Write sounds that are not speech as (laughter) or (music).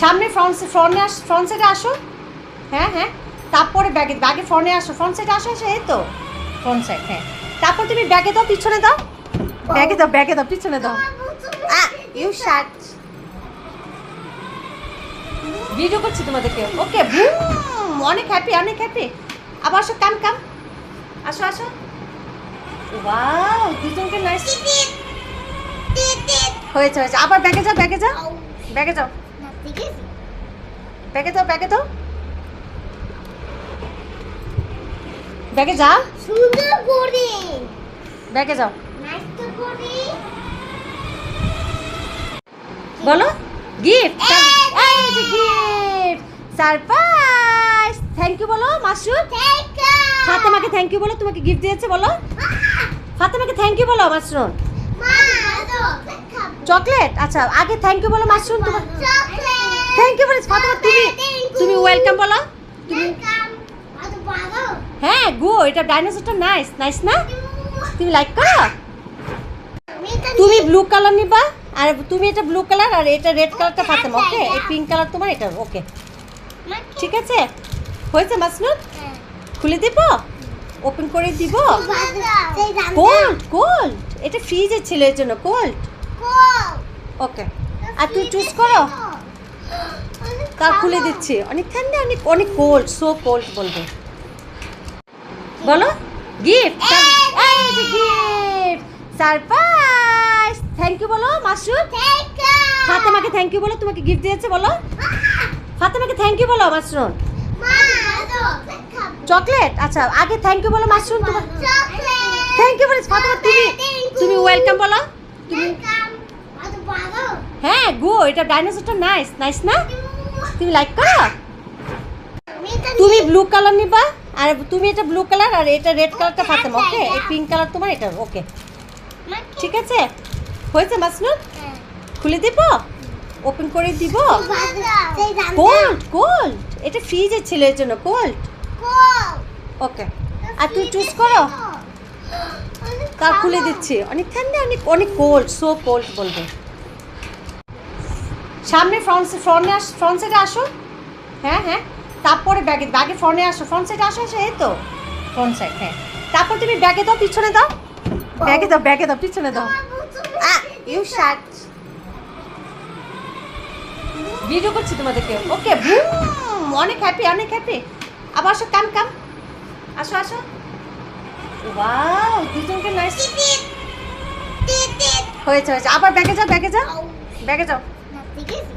সামনে ফ্রন্ট ফ্রন্টে আস ফ্রন্ট সাইডে আসো। হ্যাঁ হ্যাঁ। তারপরে ব্যাগে ব্যাগে ফ্রন্টে আসো। ফ্রন্ট সাইডে আসো এই তো। ফ্রন্ট সাইড হ্যাঁ। তারপর তুমি ব্যাগে দাও, পিছনে দাও। ব্যাগে দাও ব্যাগে দাও, পিছনে দাও। ইউ শার্ট ভিডিও করছি তোমাদেরকে। ওকে অনেক হ্যাপি অনেক হ্যাপি আবার আসো কাম কাম আসো আসো। নাইস হয়েছে হয়েছে। আবার ব্যাগে যাও ব্যাগে যাও। ব্যাগে যাও। ব্যাগে যাও ব্যাগে দাও। ব্যাগে যাও। সুন্দর করে। ব্যাগে যাও। বলো গিফট যে গিফট সারপ্রাইজ থ্যাংক ইউ বলো ইউ ফাতেমাকে থ্যাংক ইউ বলো তোমাকে গিফট দিয়েছে বলো। ফাতেমাকে থ্যাংক ইউ বলো মাসরুন মা চকলেট আচ্ছা আগে থ্যাংক ইউ বলো মাসরুন তোমার থ্যাংক ইউ বলো ফাতেমা তুমি তুমি ওয়েলকাম বলো। তুমি হ্যাঁ গো এটা ডাইনোসরটা নাইস নাইস না? তুমি লাইক করো? তুমি ব্লু কালার নিবা আর তুমি এটা ব্লু কালার আর এটা রেড কালারটা ফাতেমা ওকে এই পিঙ্ক কালার তোমার এটা ওকে ঠিক আছে? হয়েছে মাসনুন খুলে দিব? ওপেন করে দিব? কোল্ড কোল্ড এটা ফ্রিজে ছিল এর জন্য কোল্ড ওকে আর তুই চুজ করো। তার খুলে দিচ্ছি। অনেক ঠান্ডা অনেক অনেক কোল্ড সো কোল্ড বলবে। বলো gift gift surprise thank you বলো মাসুদ ফাতেমাকে থ্যাংক ইউ বলো তোমাকে গিফট দিয়েছে বলো। ফাতেমাকে থ্যাংক ইউ বলো মাসরুন চকলেট? আচ্ছা আগে থ্যাংক ইউ বলো মাসরুন তোমার থ্যাংক ইউ বলো ফাতেমা তুমি তুমি ওয়েলকাম বলো। তুমি হ্যাঁ গো এটা ডাইনোসরটা নাইস নাইস না? তুমি লাইক করো? তুমি ব্লু কালার নিবা আর তুমি এটা ব্লু কালার আর এটা রেড কালারটা ফাতেমা ওকে এই পিঙ্ক কালার তোমার এটা ওকে ঠিক আছে? হয়েছে মাসনুন খুলে দিব? ওপেন করে দিব? কোল্ড কোল্ড এটা ফ্রিজে ছিল এর জন্য কোল্ড ওকে আর তুই চুজ করো। তা। (gasps) খুলে দিচ্ছি। অনেক ঠান্ডা অনেক অনেক কোল্ড সো কোল্ড বলবে। সামনে ফ্রন্ট ফ্রন্টে আস ফ্রন্ট সাইডে আসো। হ্যাঁ হ্যাঁ। তারপরে ব্যাগে ব্যাগে ফ্রন্টে আসো। ফ্রন্ট সাইডে আসো এই তো। ফ্রন্ট সাইড হ্যাঁ। তারপর তুমি ব্যাগে দাও পিছনে দাও। ব্যাগে দাও ব্যাগে দাও পিছনে দাও। ইউ শার্ট ভিডিও করছি তোমাদেরকে। ওকে বুম অনেক হ্যাপি অনেক হ্যাপি আবার আসো কাম কাম আসো আসো। ওয়াও দুজনকে নাইস হয়েছে হয়েছে। আবার ব্যাগে যাও ব্যাগে যাও। ব্যাগে যাও। Diyeceğiz mi?